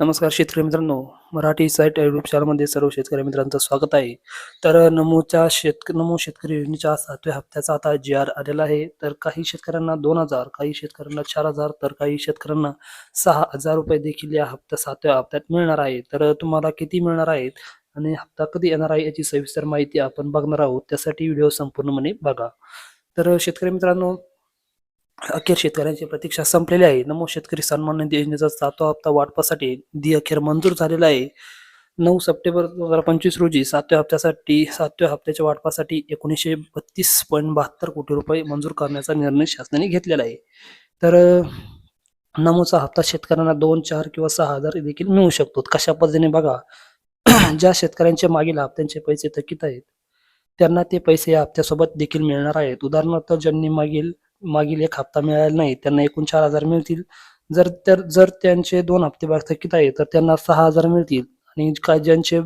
नमस्कार शेतकरी मित्रांनो मराठी साईट युट्यूब चॅनलमध्ये सर्व शेतकरी मित्रांचं स्वागत आहे. तर नमोच्या शेतक नमो शेतकरी योजनेच्या सातव्या हप्त्याचा आता जी आर आलेला आहे. तर काही शेतकऱ्यांना दोन हजार काही शेतकऱ्यांना चार हजार तर काही शेतकऱ्यांना सहा हजार रुपये देखील या हप्त्या सातव्या हप्त्यात मिळणार आहे. तर तुम्हाला किती मिळणार आहेत आणि हप्ता कधी येणार आहे याची सविस्तर माहिती आपण बघणार आहोत. त्यासाठी व्हिडिओ संपूर्णपणे बघा. तर शेतकरी मित्रांनो अखेर शेतकऱ्यांची प्रतीक्षा संपलेली आहे. नमो शेतकरी सन्मान निधी योजनेचा सातवा हप्ता वाटपासाठी निधी अखेर मंजूर झालेला आहे. नऊ सप्टेंबर दोन हजार पंचवीस रोजी सातव्या हप्त्यासाठी सातव्या हप्त्याच्या वाटपासाठी एकोणीसशे बत्तीस पॉईंट बहात्तर कोटी रुपये मंजूर करण्याचा निर्णय शासनाने घेतलेला आहे. तर नमोचा हप्ता शेतकऱ्यांना दोन चार किंवा सहा हजार देखील मिळू शकतो. कशा पद्धतीने बघा ज्या शेतकऱ्यांच्या मागील हप्त्यांचे पैसे थकीत आहेत त्यांना ते पैसे या हप्त्यासोबत देखील मिळणार आहेत. उदाहरणार्थ ज्यांनी मागील मागील एक हप्ता मिळाला नाही त्यांना एकूण चार हजार मिळतील. जर तर जर त्यांचे दोन हप्ते बाकी थकीत आहे तर त्यांना सहा हजार मिळतील. आणि काय ज्यांचे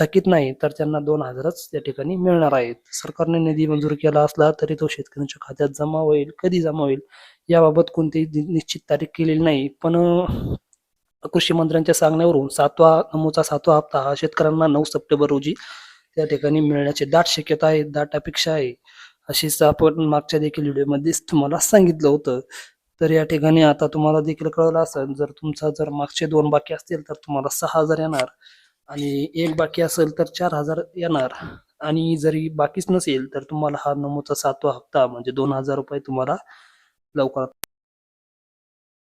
थकीत नाही तर त्यांना दोन हजारच त्या ठिकाणी मिळणार आहेत. सरकारने निधी मंजूर केला असला तरी तो शेतकऱ्यांच्या खात्यात जमा होईल कधी जमा होईल याबाबत कोणतीही निश्चित तारीख केलेली नाही. पण कृषी मंत्र्यांच्या सांगण्यावरून सातवा नमूचा सातवा हप्ता हा शेतकऱ्यांना नऊ सप्टेंबर रोजी त्या ठिकाणी मिळण्याची दाट शक्यता आहे दाट अपेक्षा आहे. अशीच आपण मागच्या देखील व्हिडिओमध्येच तुम्हाला सांगितलं होतं. तर या ठिकाणी आता तुम्हाला देखील कळलं असेल जर तुमचा जर मागचे दोन बाकी असतील तर तुम्हाला सहा हजार येणार. आणि एक बाकी असेल तर चार हजार येणार. आणि जरी बाकीच नसेल तर तुम्हाला हा नमूचा सातवा हप्ता म्हणजे दोन हजार रुपये तुम्हाला लवकरात